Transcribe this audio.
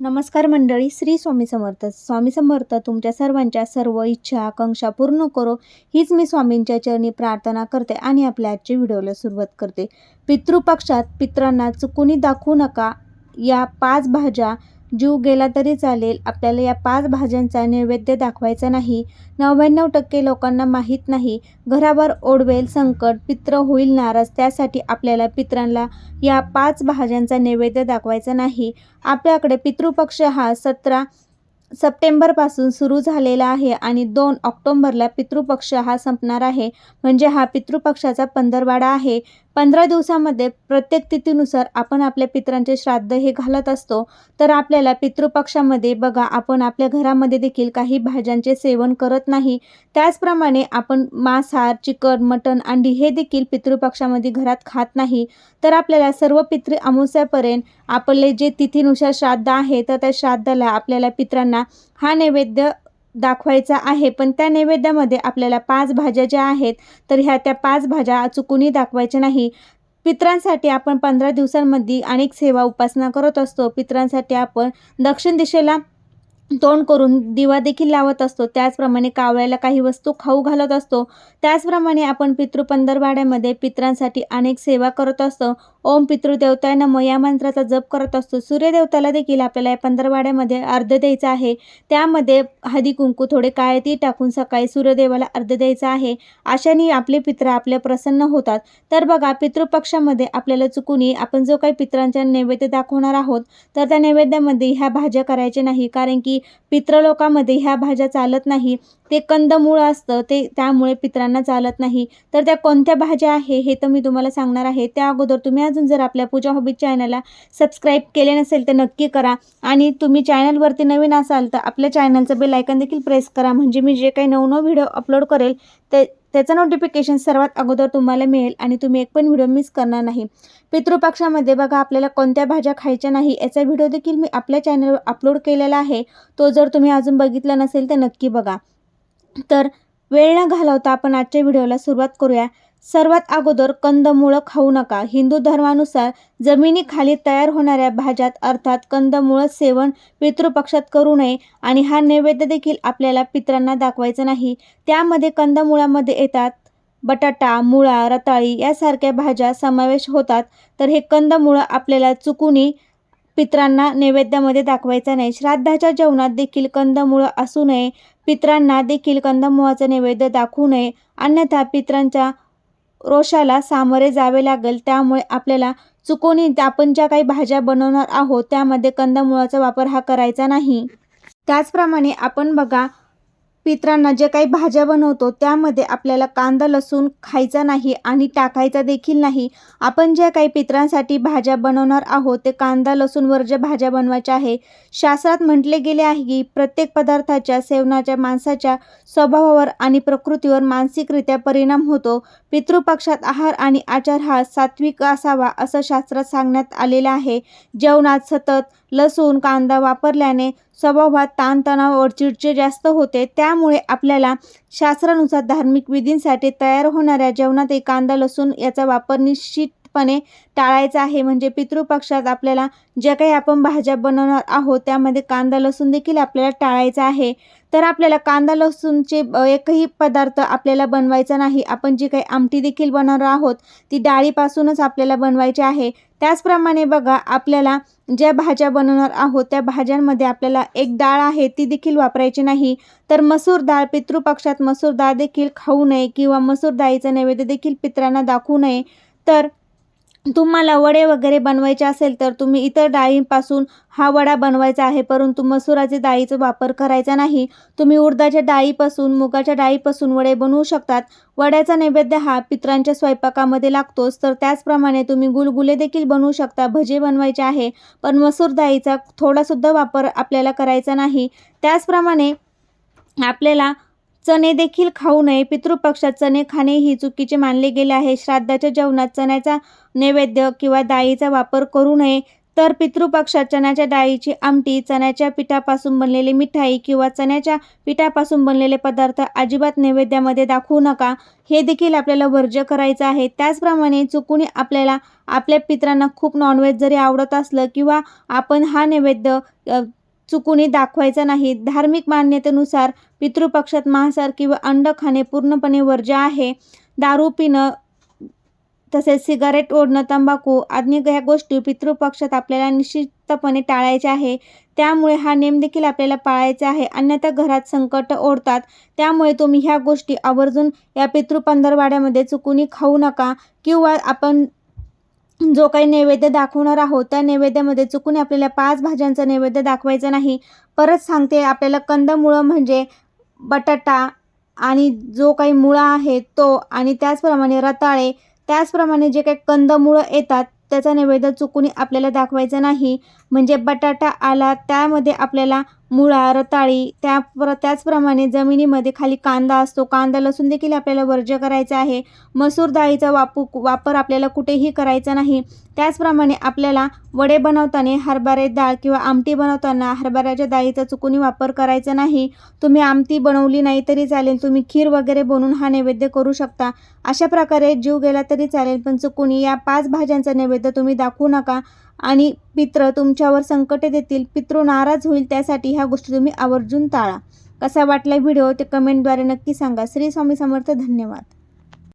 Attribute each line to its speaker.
Speaker 1: नमस्कार मंडळी श्री स्वामी समर्थ. स्वामी समर्थ तुमच्या सर्वांच्या सर्व इच्छा आकांक्षा पूर्ण करो. हीच मी स्वामींच्या चरणी प्रार्थना करते आणि आपल्या आजच्या व्हिडिओला सुरुवात करते. पितृपक्षात पित्रांना चुकूनही दाखवू नका. या पाच भाज्या जीव गेला तरी चालेल. आपल्याला या पाच भाज्यांचा नैवेद्य दाखवायचा नाही. नव्याण्णव टक्के लोकांना माहीत नाही. घरावर ओढवेल संकट पित्र होईल नाराज. त्यासाठी आपल्याला पित्रांना या पाच भाज्यांचा नैवेद्य दाखवायचा नाही. आपल्याकडे पितृपक्ष हा सतरा सप्टेंबरपासून सुरू झालेला आहे आणि दोन ऑक्टोंबरला पितृपक्ष हा संपणार आहे. म्हणजे हा पितृपक्षाचा पंधरवाडा आहे. पंधरा दिवसामध्ये प्रत्येक तिथीनुसार आपण आपल्या पित्रांचे श्राद्ध हे घालत असतो. तर आपल्याला पितृपक्षामध्ये बघा आपण आपल्या घरामध्ये देखील काही भाज्यांचे सेवन करत नाही. त्याचप्रमाणे आपण मांसाहार चिकन मटण अंडी हे देखील पितृपक्षामध्ये घरात खात नाही. तर आपल्याला सर्व पितृ अमावस्यापर्यंत आपले जे तिथीनुसार श्राद्ध आहे तर त्या श्राद्धाला आपल्याला पित्रांना हा नैवेद्य दाखवायचा आहे. पण त्या नैवेद्यामध्ये आपल्याला पाच भाज्या ज्या आहेत तर ह्या त्या पाच भाज्या चुकूनही दाखवायच्या नाही. पित्रांसाठी आपण पंधरा दिवसांमध्ये अनेक सेवा उपासना करत असतो. पित्रांसाठी आपण दक्षिण दिशेला तोंड करून दिवा देखील लावत असतो. त्याचप्रमाणे कावळ्याला काही वस्तू खाऊ घालत असतो. त्याचप्रमाणे आपण पितृपंधरवाड्यामध्ये पित्रांसाठी अनेक सेवा करत असतो. ओम पितृदेवताय नम या मंत्राचा जप करत असतो. सूर्यदेवताला देखील आपल्याला या पंधरवाड्यामध्ये अर्ध द्यायचा आहे. त्यामध्ये हदी कुंकू थोडे काळे ती टाकून सकाळी सूर्यदेवाला अर्ध द्यायचा आहे. अशाने आपले पित्र आपले प्रसन्न होतात. तर बघा पितृपक्षामध्ये आपल्याला चुकूनही आपण जो काही पित्रांच्या नैवेद्य दाखवणार आहोत तर त्या नैवेद्यामध्ये ह्या भाज्या करायच्या नाही. कारण की की पित्रलोकामध्ये ह्या भाज्या चालत नाही. ते कंदमूळ असतं ते त्यामुळे पित्रांना चालत नाही. तर त्या कोणत्या भाज्या आहे हे तर मी तुम्हाला सांगणार आहे. त्या अगोदर तुम्ही अजून जर आपल्या पूजा हॉबी चॅनलला सबस्क्राईब केले नसेल तर नक्की करा. आणि तुम्ही चॅनलवरती नवीन असाल तर आपल्या चॅनलचं बेल आयकन देखील प्रेस करा. म्हणजे मी जे काही नवनव व्हिडिओ अपलोड करेल ते त्याचं नोटिफिकेशन सर्वात अगोदर तुम्हाला मिळेल आणि तुम्ही एक पण व्हिडिओ मिस करणार नाही. पितृपक्षामध्ये बघा आपल्याला कोणत्या भाज्या खायच्या नाही याचा व्हिडिओ देखील मी आपल्या चॅनलवर अपलोड केलेला आहे. तो जर तुम्ही अजून बघितला नसेल तर नक्की बघा. तर वेळ न घालवता आपण आजच्या व्हिडिओला सुरुवात करूया. सर्वात अगोदर कंदमुळं खाऊ नका. हिंदू धर्मानुसार जमिनीखाली तयार होणाऱ्या भाज्यात अर्थात कंदमुळं सेवन पितृपक्षात करू नये आणि हा नैवेद्य देखील आपल्याला पित्रांना दाखवायचा नाही. त्यामध्ये कंदमुळामध्ये येतात बटाटा मुळा रताळी यासारख्या भाज्या समावेश होतात. तर हे कंदमुळं आपल्याला चुकूनही पित्रांना नैवेद्यामध्ये दाखवायचा नाही. श्राद्धाच्या जेवणात देखील कंदमुळं असू नये. पित्रांना देखील कंदमुळाचं नैवेद्य दाखवू नये. अन्यथा पित्रांच्या रोषाला सामोरे जावे लागेल. त्यामुळे आपल्याला चुकूनही आपण ज्या काही भाज्या बनवणार आहोत त्यामध्ये कंदमुळाचा वापर हा करायचा नाही. त्याचप्रमाणे आपण बघा पित्रांना जे काही भाज्या बनवतो त्यामध्ये आपल्याला कांदा लसूण खायचा नाही आणि टाकायचा देखील नाही. आपण ज्या काही पित्रांसाठी भाज्या बनवणार आहोत ते कांदा लसूणवर ज्या भाज्या बनवायच्या आहे शास्त्रात म्हटले गेले आहे की प्रत्येक पदार्थाच्या सेवनाच्या माणसाच्या स्वभावावर आणि प्रकृतीवर मानसिकरित्या परिणाम होतो. पितृपक्षात आहार आणि आचार हा सात्विक असावा असं शास्त्रात सांगण्यात आलेलं आहे. जेवणात सतत लसूण कांदा वापरल्याने स्वभावात ताणतणाव व चिडचिड जास्त होते. त्यामुळे आपल्याला शास्त्रानुसार धार्मिक विधींसाठी तयार होणाऱ्या जेवणात कांदा लसूण याचा वापर निश्चितपणे टाळायचं आहे. म्हणजे पितृपक्षात आपल्याला ज्या काही आपण भाज्या बनवणार आहोत त्यामध्ये कांदा लसूण देखील आपल्याला टाळायचा आहे. तर आपल्याला कांदा लसूणचे एकही पदार्थ आपल्याला बनवायचा नाही. आपण जी काही आमटी देखील बनवणार आहोत ती डाळीपासूनच आपल्याला बनवायची आहे. त्याचप्रमाणे बघा आपल्याला ज्या भाज्या बनवणार आहोत त्या भाज्यांमध्ये आपल्याला एक डाळ आहे ती देखील वापरायची नाही. तर मसूर डाळ पितृपक्षात मसूर डाळ देखील खाऊ नये किंवा मसूर डाळीचं नैवेद्य देखील पित्रांना दाखवू नये. तर तुम्हाला वडे वगैरे बनवायचे असेल तर तुम्ही इतर डाळींपासून हा वडा बनवायचा आहे परंतु मसुराच्या डाळीचा वापर करायचा नाही. तुम्ही उडदाच्या डाळीपासून मुगाच्या डाळीपासून वडे बनवू शकतात. वड्याचा नैवेद्य हा पित्रांच्या स्वयंपाकामध्ये लागतोच तर त्याचप्रमाणे तुम्ही गुलगुले देखील बनवू शकता भजे बनवायचे आहे पण मसूर डाळीचा थोडासुद्धा वापर आपल्याला करायचा नाही. त्याचप्रमाणे आपल्याला चणे देखील खाऊ नये. पितृपक्षात चणे खाणे ही चुकीचे मानले गेले आहे. श्राद्धाच्या जेवणात चण्याचा नैवेद्य किंवा डाळीचा वापर करू नये. तर पितृपक्षात चण्याच्या डाळीची आमटी चण्याच्या पिठापासून बनलेली मिठाई किंवा चण्याच्या पिठापासून बनलेले पदार्थ अजिबात नैवेद्यामध्ये दाखवू नका. हे देखील आपल्याला वर्ज्य करायचं आहे. त्याचप्रमाणे चुकून आपल्याला आपल्या पित्रांना खूप नॉनव्हेज जरी आवडत असलं किंवा आपण हा नैवेद्य चुकूनही दाखवायचा नाही. धार्मिक मान्यतेनुसार पितृपक्षात मांसार किंवा अंड खाणे पूर्णपणे वर्ज्य आहे. दारू पिणं तसेच सिगारेट ओढणं तंबाखू आदी ह्या गोष्टी पितृपक्षात आपल्याला निश्चितपणे टाळायच्या आहे. त्यामुळे हा नेम देखील आपल्याला पाळायचा आहे. अन्यथा घरात संकट ओढतात. त्यामुळे तुम्ही ह्या गोष्टी आवर्जून या पितृपंधरवाड्यामध्ये चुकूनही खाऊ नका किंवा आपण जो काही नैवेद्य दाखवणार आहोत त्या नैवेद्यामध्ये चुकून आपल्याला पाच भाज्यांचं नैवेद्य दाखवायचं नाही. परत सांगते आपल्याला कंदमुळं म्हणजे बटाटा आणि जो काही मुळा आहे तो आणि त्याचप्रमाणे रताळे त्याचप्रमाणे जे काही कंदमुळं येतात त्याचा नैवेद्य चुकून आपल्याला दाखवायचा नाही. म्हणजे बटाटा आला त्यामध्ये आपल्याला मुळा रताळी त्या प्र त्याचप्रमाणे जमिनीमध्ये खाली कांदा असतो. कांदा लसूण देखील आपल्याला वर्ज्य करायचा आहे. मसूर डाळीचा वापू वापर आपल्याला कुठेही करायचा नाही. त्याचप्रमाणे आपल्याला वडे बनवताना हरभरे डाळ किंवा आमटी बनवताना हरभऱ्याच्या डाळीचा चुकूनही वापर करायचा नाही. तुम्ही आमटी बनवली नाही तरी चालेल. तुम्ही खीर वगैरे बनवून हा नैवेद्य करू शकता. अशा प्रकारे जीव गेला तरी चालेल पण चुकून या पाच भाज्यांचा नैवेद्य तुम्ही दाखवू नका. आणि पित्र तुमच्यावर संकटे देतील. पितृ नाराज होईल त्यासाठी ह्या गोष्टी तुम्ही आवर्जून टाळा. कसा वाटला व्हिडिओ ते कमेंटद्वारे नक्की सांगा. श्री स्वामी समर्थ धन्यवाद.